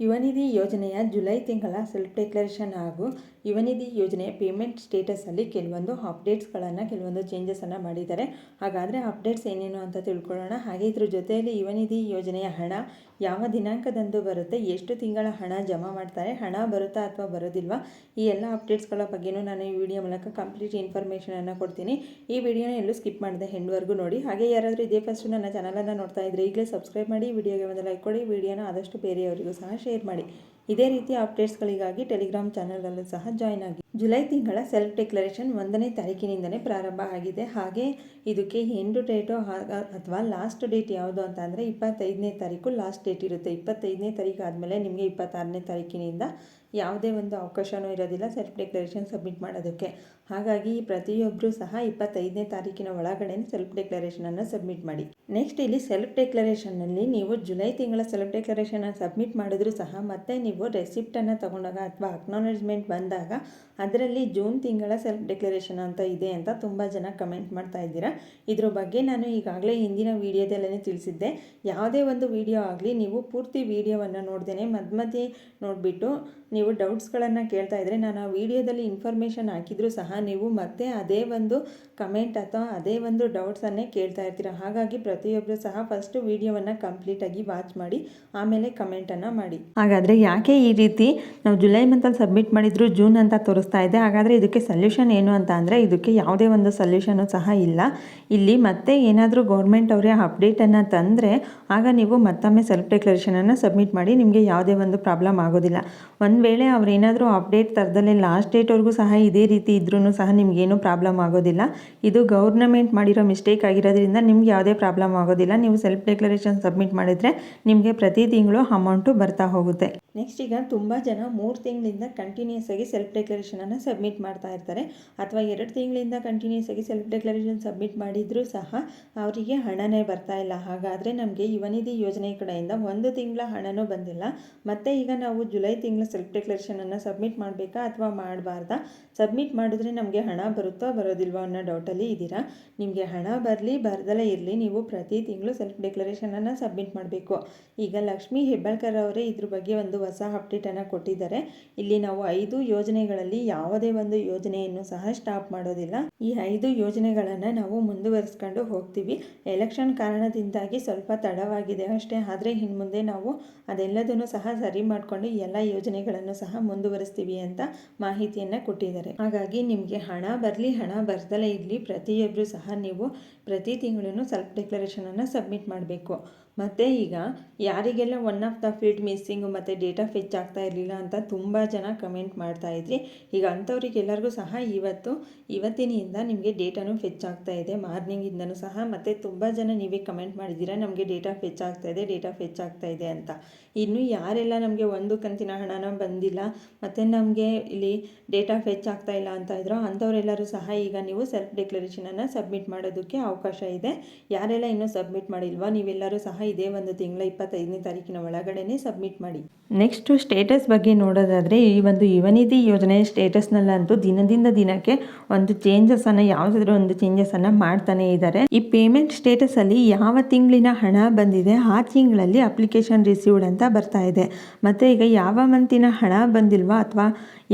ಯುವನಿಧಿ ಯೋಜನೆಯ ಜುಲೈ ತಿಂಗಳ self declaration ಹಾಗೂ ಯುವನಿಧಿ ಯೋಜನೆಯ ಪೇಮೆಂಟ್ ಸ್ಟೇಟಸಲ್ಲಿ ಕೆಲವೊಂದು ಅಪ್ಡೇಟ್ಸ್ಗಳನ್ನು, ಕೆಲವೊಂದು ಚೇಂಜಸನ್ನು ಮಾಡಿದ್ದಾರೆ. ಹಾಗಾದರೆ ಅಪ್ಡೇಟ್ಸ್ ಏನೇನು ಅಂತ ತಿಳ್ಕೊಳ್ಳೋಣ. ಹಾಗೆ ಇದ್ರ ಜೊತೆಯಲ್ಲಿ ಯುವನಿಧಿ ಯೋಜನೆಯ ಹಣ ಯಾವ ದಿನಾಂಕದಂದು ಬರುತ್ತೆ, ಎಷ್ಟು ತಿಂಗಳ ಹಣ ಜಮಾ ಮಾಡ್ತಾರೆ, ಹಣ ಬರುತ್ತಾ ಅಥವಾ ಬರೋದಿಲ್ವಾ, ಈ ಎಲ್ಲ ಅಪ್ಡೇಟ್ಸ್ಗಳ ಬಗ್ಗೆಯೂ ನಾನು ಈ ವಿಡಿಯೋ ಮೂಲಕ ಕಂಪ್ಲೀಟ್ ಇನ್ಫಾರ್ಮೇಷನನ್ನು ಕೊಡ್ತೀನಿ. ಈ ವಿಡಿಯೋನ ಎಲ್ಲೂ ಸ್ಕಿಪ್ ಮಾಡಿದೆ ಹೆಂಡ್ವರೆಗೂ ನೋಡಿ. ಹಾಗೆ ಯಾರಾದರೂ ಇದೇ ಫಸ್ಟು ನನ್ನ ಚಾನಲನ್ನು ನೋಡ್ತಾ ಇದ್ದರೆ ಈಗಲೇ ಸಬ್ಸ್ಕ್ರೈಬ್ ಮಾಡಿ, ವಿಡಿಯೋಗೆ ಒಂದು ಲೈಕ್ ಕೊಡಿ. ವಿಡಿಯೋನ ಆದಷ್ಟು ಬೇರೆಯವರಿಗೂ ಸಹ ಶೇರ್ ಮಾಡಿ. ಇದೇ ರೀತಿಯ ಅಪ್ಡೇಟ್ಸ್ಗಳಿಗಾಗಿ ಟೆಲಿಗ್ರಾಮ್ ಚಾನಲ್ಗಳಲ್ಲೂ ಸಹ ಜಾಯ್ನ್ ಆಗಿ. ಜುಲೈ ತಿಂಗಳ ಸೆಲ್ಫ್ ಡಿಕ್ಲರೇಷನ್ ಒಂದನೇ ತಾರೀಕಿನಿಂದಲೇ ಪ್ರಾರಂಭ ಆಗಿದೆ. ಹಾಗೆ ಇದಕ್ಕೆ ಎಂಡು ಡೇಟು ಅಥವಾ ಲಾಸ್ಟ್ ಡೇಟ್ ಯಾವುದು ಅಂತ ಅಂದರೆ ಇಪ್ಪತ್ತೈದನೇ ತಾರೀಕು ಲಾಸ್ಟ್ ಡೇಟ್ ಇರುತ್ತೆ. ಇಪ್ಪತ್ತೈದನೇ ತಾರೀಕು ಆದಮೇಲೆ ನಿಮಗೆ ಇಪ್ಪತ್ತಾರನೇ ತಾರೀಕಿನಿಂದ ಯಾವುದೇ ಒಂದು ಅವಕಾಶವೂ ಇರೋದಿಲ್ಲ ಸೆಲ್ಫ್ ಡಿಕ್ಲರೇಷನ್ ಸಬ್ಮಿಟ್ ಮಾಡೋದಕ್ಕೆ. ಹಾಗಾಗಿ ಪ್ರತಿಯೊಬ್ಬರೂ ಸಹ ಇಪ್ಪತ್ತೈದನೇ ತಾರೀಕಿನ ಒಳಗಡೆ ಸೆಲ್ಫ್ ಡಿಕ್ಲರೇಷನನ್ನು ಸಬ್ಮಿಟ್ ಮಾಡಿ. ನೆಕ್ಸ್ಟ್ ಇಲ್ಲಿ ಸೆಲ್ಫ್ ಡಿಕ್ಲರೇಷನ್ನಲ್ಲಿ ನೀವು ಜುಲೈ ತಿಂಗಳ ಸೆಲ್ಫ್ ಡಿಕ್ಲರೇಷನ್ನ ಸಬ್ಮಿಟ್ ಮಾಡಿದ್ರೂ ಸಹ ಮತ್ತೆ ನೀವು ರೆಸಿಪ್ಟನ್ನು ತಗೊಂಡಾಗ ಅಥವಾ ಅಕ್ನಾಲೇಜ್ಮೆಂಟ್ ಬಂದಾಗ ಅದರಲ್ಲಿ ಜೂನ್ ತಿಂಗಳ ಸೆಲ್ಫ್ ಡಿಕ್ಲರೇಷನ್ ಅಂತ ಇದೆ ಅಂತ ತುಂಬ ಜನ ಕಮೆಂಟ್ ಮಾಡ್ತಾ ಇದ್ದೀರಾ. ಇದ್ರ ಬಗ್ಗೆ ನಾನು ಈಗಾಗಲೇ ಹಿಂದಿನ ವೀಡಿಯೋದಲ್ಲೇ ತಿಳಿಸಿದ್ದೆ. ಯಾವುದೇ ಒಂದು ವಿಡಿಯೋ ಆಗಲಿ ನೀವು ಪೂರ್ತಿ ವೀಡಿಯೋವನ್ನು ನೋಡ್ದೇನೆ ಮಧ್ಯ ಮಧ್ಯೆ ನೋಡಿಬಿಟ್ಟು ನೀವು ಡೌಟ್ಸ್ಗಳನ್ನು ಕೇಳ್ತಾ ಇದ್ದರೆ ನಾನು ಆ ವಿಡಿಯೋದಲ್ಲಿ ಇನ್ಫಾರ್ಮೇಷನ್ ಹಾಕಿದರೂ ಸಹ ನೀವು ಮತ್ತೆ ಅದೇ ಒಂದು ಕಮೆಂಟ್ ಅಥವಾ ಅದೇ ಒಂದು ಡೌಟ್ಸನ್ನೇ ಕೇಳ್ತಾ ಇರ್ತೀರ. ಹಾಗಾಗಿ ಪ್ರತಿಯೊಬ್ಬರು ಸಹ ಫಸ್ಟು ವೀಡಿಯೋವನ್ನು ಕಂಪ್ಲೀಟಾಗಿ ವಾಚ್ ಮಾಡಿ, ಆಮೇಲೆ ಕಮೆಂಟನ್ನು ಮಾಡಿ. ಹಾಗಾದರೆ ಯಾಕೆ ಈ ರೀತಿ ನಾವು ಜುಲೈ ಮಂತಲ್ಲಿ ಸಬ್ಮಿಟ್ ಮಾಡಿದ್ರು, ಜೂನ್ ಅಂತ ತೋರಿಸ್ತಾ ಇದೆ. ಹಾಗಾದರೆ ಇದಕ್ಕೆ ಸೊಲ್ಯೂಷನ್ ಏನು ಅಂತ ಅಂದರೆ ಇದಕ್ಕೆ ಯಾವುದೇ ಒಂದು ಸೊಲ್ಯೂಷನು ಸಹ ಇಲ್ಲ. ಇಲ್ಲಿ ಮತ್ತೆ ಏನಾದರೂ ಗೌರ್ಮೆಂಟ್ ಅವರೇ ಅಪ್ಡೇಟನ್ನು ತಂದರೆ, ಆಗ ನೀವು ಮತ್ತೊಮ್ಮೆ ಸೆಲ್ಫ್ ಡೆಕ್ಲರೇಷನನ್ನು ಸಬ್ಮಿಟ್ ಮಾಡಿ, ನಿಮಗೆ ಯಾವುದೇ ಒಂದು ಪ್ರಾಬ್ಲಮ್ ಆಗೋದಿಲ್ಲ. ಒಂದು ವೇಳೆ ಅವ್ರು ಏನಾದರೂ ಅಪ್ಡೇಟ್ ತರದಲ್ಲೇ ಲಾಸ್ಟ್ ಡೇಟ್ವರೆಗೂ ಸಹ ಇದೇ ರೀತಿ ಇದ್ರೂ ಸಹ ನಿಮಗೇನು ಪ್ರಾಬ್ಲಮ್ ಆಗೋದಿಲ್ಲ. ಇದು ಗೌರ್ನಮೆಂಟ್ ಮಾಡಿರೋ ಮಿಸ್ಟೇಕ್ ಆಗಿರೋದ್ರಿಂದ ನಿಮ್ಗೆ ಯಾವುದೇ ಪ್ರಾಬ್ಲಮ್ ಆಗೋದಿಲ್ಲ. ನೀವು ಸೆಲ್ಫ್ ಡೆಕ್ಲರೇಷನ್ ಸಬ್ಮಿಟ್ ಮಾಡಿದರೆ ನಿಮಗೆ ಪ್ರತಿ ತಿಂಗಳು ಅಮೌಂಟು ಬರ್ತಾ ಹೋಗುತ್ತೆ. ನೆಕ್ಸ್ಟ್ ಈಗ ತುಂಬ ಜನ ಮೂರು ತಿಂಗಳಿಂದ ಕಂಟಿನ್ಯೂಸ್ ಆಗಿ ಸೆಲ್ಫ್ ಡೆಕ್ಲರೇಷನನ್ನು ಸಬ್ಮಿಟ್ ಮಾಡ್ತಾ ಇರ್ತಾರೆ. ಅಥವಾ ಎರಡು ತಿಂಗಳಿಂದ ಕಂಟಿನ್ಯೂಸ್ ಆಗಿ ಸೆಲ್ಫ್ ಡೆಕ್ಲರೇಷನ್ ಸಬ್ಮಿಟ್ ಮಾಡಿದರೂ ಸಹ ಅವರಿಗೆ ಹಣನೇ ಬರ್ತಾ ಇಲ್ಲ. ಹಾಗಾದರೆ ನಮಗೆ ಯುವನಿಧಿ ಯೋಜನೆ ಕಡೆಯಿಂದ ಒಂದು ತಿಂಗಳ ಹಣನೂ ಬಂದಿಲ್ಲ. ಮತ್ತು ಈಗ ನಾವು ಜುಲೈ ತಿಂಗಳ ಸೆಲ್ಫ್ ಡೆಕ್ಲರೇಷನನ್ನು ಸಬ್ಮಿಟ್ ಮಾಡಬೇಕಾ ಅಥವಾ ಮಾಡಬಾರ್ದಾ? ಸಬ್ಮಿಟ್ ಮಾಡಿದ್ರೆ ನಮಗೆ ಹಣ ಬರುತ್ತೋ ಬರೋದಿಲ್ವೋ ಅನ್ನೋ ಡೌಟಲ್ಲಿ ಇದ್ದೀರಾ? ನಿಮಗೆ ಹಣ ಬರಲಿ ಬರ್ದಲೇ ಇರಲಿ ನೀವು ಪ್ರತಿ ತಿಂಗಳು ಸೆಲ್ಫ್ ಡೆಕ್ಲರೇಷನನ್ನು ಸಬ್ಮಿಟ್ ಮಾಡಬೇಕು. ಈಗ ಲಕ್ಷ್ಮೀ ಹೆಬ್ಬಾಳ್ಕರ್ ಅವರೇ ಇದ್ರ ಬಗ್ಗೆ ಒಂದು ಹೊಸ ಅಪ್ಡೇಟನ್ನು ಕೊಟ್ಟಿದ್ದಾರೆ. ಇಲ್ಲಿ ನಾವು ಐದು ಯೋಜನೆಗಳಲ್ಲಿ ಯಾವುದೇ ಒಂದು ಯೋಜನೆಯನ್ನು ಸಹ ಸ್ಟಾಪ್ ಮಾಡೋದಿಲ್ಲ. ಈ ಐದು ಯೋಜನೆಗಳನ್ನು ನಾವು ಮುಂದುವರಿಸ್ಕೊಂಡು ಹೋಗ್ತೀವಿ. ಎಲೆಕ್ಷನ್ ಕಾರಣದಿಂದಾಗಿ ಸ್ವಲ್ಪ ತಡವಾಗಿದೆ ಅಷ್ಟೇ. ಆದರೆ ಇನ್ನು ಮುಂದೆ ನಾವು ಅದೆಲ್ಲದನ್ನು ಸಹ ಸರಿ ಮಾಡಿಕೊಂಡು ಎಲ್ಲ ಯೋಜನೆಗಳನ್ನು ಸಹ ಮುಂದುವರಿಸ್ತೀವಿ ಅಂತ ಮಾಹಿತಿಯನ್ನು ಕೊಟ್ಟಿದ್ದಾರೆ. ಹಾಗಾಗಿ ನಿಮಗೆ ಹಣ ಬರಲಿ, ಹಣ ಬರ್ದಲೇ ಇರಲಿ. ಪ್ರತಿಯೊಬ್ಬರು ಸಹ ನೀವು ಪ್ರತಿ ತಿಂಗಳೂ ಸೆಲ್ಫ್ ಡಿಕ್ಲರೇಷನನ್ನು ಸಬ್ಮಿಟ್ ಮಾಡಬೇಕು. ಮತ್ತು ಈಗ ಯಾರಿಗೆಲ್ಲ one of the field missing ಮತ್ತು ಡೇಟಾ ಫೆಚ್ ಆಗ್ತಾ ಇರಲಿಲ್ಲ ಅಂತ ತುಂಬ ಜನ ಕಮೆಂಟ್ ಮಾಡ್ತಾ ಇದ್ರಿ. ಈಗ ಅಂಥವ್ರಿಗೆಲ್ಲರಿಗೂ ಸಹ ಇವತ್ತು, ಇವತ್ತಿನಿಂದ ನಿಮಗೆ ಡೇಟಾನು ಫೆಚ್ ಆಗ್ತಾ ಇದೆ. ಮಾರ್ನಿಂಗಿಂದನೂ ಸಹ ಮತ್ತು ತುಂಬ ಜನ ನೀವೇ ಕಮೆಂಟ್ ಮಾಡಿದ್ದೀರಾ, ನಮಗೆ ಡೇಟಾ ಫೆಚ್ ಆಗ್ತಾ ಇದೆ, ಡೇಟಾ ಫೆಚ್ ಆಗ್ತಾ ಇದೆ ಅಂತ. ಇನ್ನು ಯಾರೆಲ್ಲ ನಮಗೆ ಒಂದು ಕಂತಿನ ಹಣನ ಬಂದಿಲ್ಲ, ಮತ್ತು ನಮಗೆ ಇಲ್ಲಿ ಡೇಟಾ ಫೆಚ್ ಆಗ್ತಾ ಇಲ್ಲ ಅಂತ ಇದ್ರೋ ಅಂಥವರೆಲ್ಲರೂ ಸಹ ಈಗ ನೀವು ಸೆಲ್ಫ್ ಡಿಕ್ಲರೇಷನನ್ನು ಸಬ್ಮಿಟ್ ಮಾಡೋದಕ್ಕೆ ಅವಕಾಶ ಇದೆ. ಯಾರೆಲ್ಲ ಇನ್ನೂ ಸಬ್ಮಿಟ್ ಮಾಡಿಲ್ವೋ, ನೀವೆಲ್ಲರೂ ಸಹ ಇದೇ ಒಂದು ತಿಂಗಳ ಇಪ್ಪತ್ತೈದನೇ ತಾರೀಕಿನ ಒಳಗಡೆನೇ ಸಬ್ಮಿಟ್ ಮಾಡಿ. ನೆಕ್ಸ್ಟು ಸ್ಟೇಟಸ್ ಬಗ್ಗೆ ನೋಡೋದಾದರೆ, ಈ ಒಂದು ಯುವನಿಧಿ ಯೋಜನೆ ಸ್ಟೇಟಸ್ನಲ್ಲಂತೂ ದಿನದಿಂದ ದಿನಕ್ಕೆ ಒಂದು ಚೇಂಜಸನ್ನು ಯಾವುದಾದ್ರೂ ಒಂದು ಚೇಂಜಸನ್ನು ಮಾಡ್ತಾನೆ ಇದ್ದಾರೆ. ಈ ಪೇಮೆಂಟ್ ಸ್ಟೇಟಸಲ್ಲಿ ಯಾವ ತಿಂಗಳಿನ ಹಣ ಬಂದಿದೆ, ಆ ತಿಂಗಳಲ್ಲಿ ಅಪ್ಲಿಕೇಶನ್ ರಿಸೀವ್ಡ್ ಅಂತ ಬರ್ತಾ ಇದೆ. ಮತ್ತು ಈಗ ಯಾವ ಮಂತಿನ ಹಣ ಬಂದಿಲ್ವಾ, ಅಥವಾ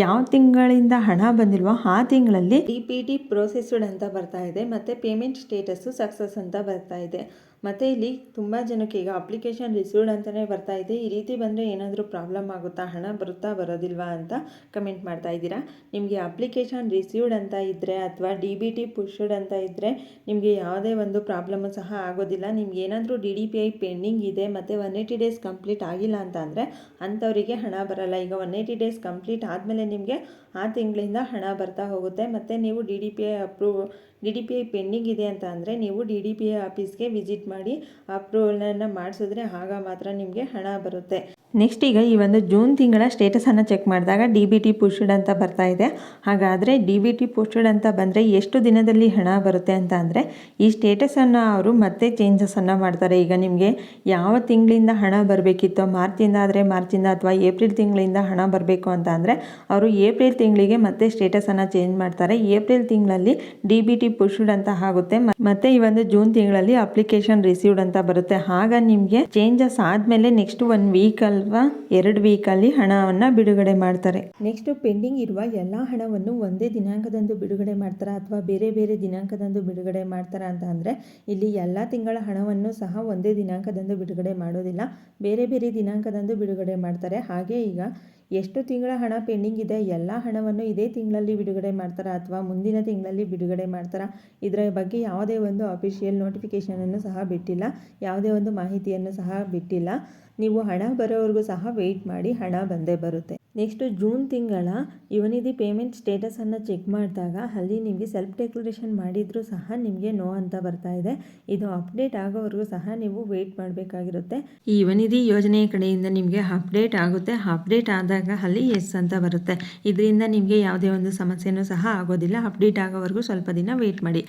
ಯಾವ ತಿಂಗಳಿಂದ ಹಣ ಬಂದಿಲ್ವೋ, ಆ ತಿಂಗಳಲ್ಲಿ ಡಿ ಪಿ ಪ್ರೋಸೆಸ್ಡ್ ಅಂತ ಬರ್ತಾ ಇದೆ, ಮತ್ತು ಪೇಮೆಂಟ್ ಸ್ಟೇಟಸ್ಸು ಸಕ್ಸಸ್ ಅಂತ ಬರ್ತಾ ಇದೆ. ಮತ್ತು ಇಲ್ಲಿ ತುಂಬ ಜನಕ್ಕೆ ಈಗ ಅಪ್ಲಿಕೇಶನ್ ರಿಸೀವ್ಡ್ ಅಂತಲೇ ಬರ್ತಾ ಇದೆ. ಈ ರೀತಿ ಬಂದರೆ ಏನಾದರೂ ಪ್ರಾಬ್ಲಮ್ ಆಗುತ್ತಾ, ಹಣ ಬರುತ್ತಾ, ಬರೋದಿಲ್ವಾ ಅಂತ ಕಮೆಂಟ್ ಮಾಡ್ತಾ ಇದ್ದೀರಾ. ನಿಮಗೆ ಅಪ್ಲಿಕೇಶನ್ ರಿಸೀವ್ಡ್ ಅಂತ ಇದ್ದರೆ ಅಥವಾ ಡಿ ಬಿ ಟಿ ಪುಷ್ಡ್ ಅಂತ ಇದ್ದರೆ ನಿಮಗೆ ಯಾವುದೇ ಒಂದು ಪ್ರಾಬ್ಲಮ್ಮು ಸಹ ಆಗೋದಿಲ್ಲ. ನಿಮ್ಗೆ ಏನಾದರೂ D D P I pending ಇದೆ, ಮತ್ತು ಒನ್ ಏಯ್ಟಿ ಡೇಸ್ ಕಂಪ್ಲೀಟ್ ಆಗಿಲ್ಲ ಅಂತ ಅಂದರೆ ಅಂಥವರಿಗೆ ಹಣ ಬರಲ್ಲ. ಈಗ ಒನ್ ಏಯ್ಟಿ ಡೇಸ್ ಕಂಪ್ಲೀಟ್ ಆದಮೇಲೆ ನಿಮಗೆ ಆ ತಿಂಗಳಿಂದ ಹಣ ಬರ್ತಾ ಹೋಗುತ್ತೆ. ಮತ್ತು ನೀವು D D P I approve D D P I pending ಇದೆ ಅಂತ ಅಂದರೆ ನೀವು ಡಿ ಡಿ ಪಿ ಐ ಆಫೀಸ್ಗೆ ವಿಸಿಟ್ ಮಾಡಿ ಅಪ್ರೂವಲನ್ನು ಮಾಡಿಸಿದ್ರೆ ಆಗ ಮಾತ್ರ ನಿಮಗೆ ಹಣ ಬರುತ್ತೆ. ನೆಕ್ಸ್ಟ್ ಈಗ ಈ ಒಂದು ಜೂನ್ ತಿಂಗಳ ಸ್ಟೇಟಸನ್ನು ಚೆಕ್ ಮಾಡಿದಾಗ ಡಿ ಬಿ ಟಿ ಪುಷ್ಡ್ ಅಂತ ಬರ್ತಾ ಇದೆ. ಹಾಗಾದರೆ ಡಿ ಬಿ ಟಿ ಪುಷ್ಡ್ ಅಂತ ಬಂದರೆ ಎಷ್ಟು ದಿನದಲ್ಲಿ ಹಣ ಬರುತ್ತೆ ಅಂತ ಅಂದರೆ ಈ ಸ್ಟೇಟಸನ್ನು ಅವರು ಮತ್ತೆ ಚೇಂಜಸನ್ನು ಮಾಡ್ತಾರೆ. ಈಗ ನಿಮಗೆ ಯಾವ ತಿಂಗಳಿಂದ ಹಣ ಬರಬೇಕಿತ್ತು ಮಾರ್ಚಿಂದ ಆದರೆ ಮಾರ್ಚಿಂದ ಅಥವಾ ಏಪ್ರಿಲ್ ತಿಂಗಳಿಂದ ಹಣ ಬರಬೇಕು ಅಂತ ಅಂದರೆ ಅವರು ಏಪ್ರಿಲ್ ತಿಂಗಳಿಗೆ ಮತ್ತೆ ಸ್ಟೇಟಸನ್ನು ಚೇಂಜ್ ಮಾಡ್ತಾರೆ. ಏಪ್ರಿಲ್ ತಿಂಗಳಲ್ಲಿ ಡಿ ಬಿ ಟಿ ಪುಷ್ಡ್ ಅಂತ ಆಗುತ್ತೆ. ಮತ್ತೆ ಈ ಒಂದು ಜೂನ್ ತಿಂಗಳಲ್ಲಿ ಅಪ್ಲಿಕೇಶನ್ ರಿಸೀವ್ಡ್ ಅಂತ ಬರುತ್ತೆ. ಆಗ ನಿಮಗೆ ಚೇಂಜಸ್ ಆದಮೇಲೆ ನೆಕ್ಸ್ಟ್ ಒನ್ ವೀಕ್ ಅಥವಾ ಎರಡು ವೀಕಲ್ಲಿ ಹಣವನ್ನು ಬಿಡುಗಡೆ ಮಾಡ್ತಾರೆ. ನೆಕ್ಸ್ಟ್ ಪೆಂಡಿಂಗ್ ಇರುವ ಎಲ್ಲ ಹಣವನ್ನು ಒಂದೇ ದಿನಾಂಕದಂದು ಬಿಡುಗಡೆ ಮಾಡ್ತಾರಾ ಅಥವಾ ಬೇರೆ ಬೇರೆ ದಿನಾಂಕದಂದು ಬಿಡುಗಡೆ ಮಾಡ್ತಾರಾ ಅಂತ ಇಲ್ಲಿ ಎಲ್ಲ ತಿಂಗಳ ಹಣವನ್ನು ಸಹ ಒಂದೇ ದಿನಾಂಕದಂದು ಬಿಡುಗಡೆ ಮಾಡೋದಿಲ್ಲ. ಬೇರೆ ಬೇರೆ ದಿನಾಂಕದಂದು ಬಿಡುಗಡೆ ಮಾಡ್ತಾರೆ. ಹಾಗೆ ಈಗ ಎಷ್ಟು ತಿಂಗಳ ಹಣ ಪೆಂಡಿಂಗ್ ಇದೆ, ಎಲ್ಲ ಹಣವನ್ನು ಇದೇ ತಿಂಗಳಲ್ಲಿ ಬಿಡುಗಡೆ ಮಾಡ್ತಾರಾ ಅಥವಾ ಮುಂದಿನ ತಿಂಗಳಲ್ಲಿ ಬಿಡುಗಡೆ ಮಾಡ್ತಾರಾ? ಇದರ ಬಗ್ಗೆ ಯಾವುದೇ ಒಂದು ಅಫಿಷಿಯಲ್ ನೋಟಿಫಿಕೇಷನನ್ನು ಸಹ ಬಿಟ್ಟಿಲ್ಲ. ಯಾವುದೇ ಒಂದು ಮಾಹಿತಿಯನ್ನು ಸಹ ಬಿಟ್ಟಿಲ್ಲ. ನೀವು ಹಣ ಬರೋವರೆಗೂ ಸಹ ವೆಯ್ಟ್ ಮಾಡಿ ಹಣ ಬಂದೇ ಬರುತ್ತೆ. ನೆಕ್ಸ್ಟು ಜೂನ್ ತಿಂಗಳ ಯುವನಿಧಿ ಪೇಮೆಂಟ್ ಸ್ಟೇಟಸನ್ನು ಚೆಕ್ ಮಾಡಿದಾಗ ಅಲ್ಲಿ ನಿಮಗೆ ಸೆಲ್ಫ್ ಡೆಕ್ಲರೇಷನ್ ಮಾಡಿದರೂ ಸಹ ನಿಮಗೆ ನೋ ಅಂತ ಬರ್ತಾ ಇದೆ. ಇದು ಅಪ್ಡೇಟ್ ಆಗೋವರೆಗೂ ಸಹ ನೀವು ವೆಯ್ಟ್ ಮಾಡಬೇಕಾಗಿರುತ್ತೆ. ಈ ಯುವನಿಧಿ ಯೋಜನೆಯ ಕಡೆಯಿಂದ ನಿಮಗೆ ಅಪ್ಡೇಟ್ ಆಗುತ್ತೆ. ಅಪ್ಡೇಟ್ ಆದಾಗ ಅಲ್ಲಿ ಎಸ್ ಅಂತ ಬರುತ್ತೆ. ಇದರಿಂದ ನಿಮಗೆ ಯಾವುದೇ ಒಂದು ಸಮಸ್ಯೆನೂ ಸಹ ಆಗೋದಿಲ್ಲ. ಅಪ್ಡೇಟ್ ಆಗೋವರೆಗೂ ಸ್ವಲ್ಪ ದಿನ ವೆಯ್ಟ್ ಮಾಡಿ.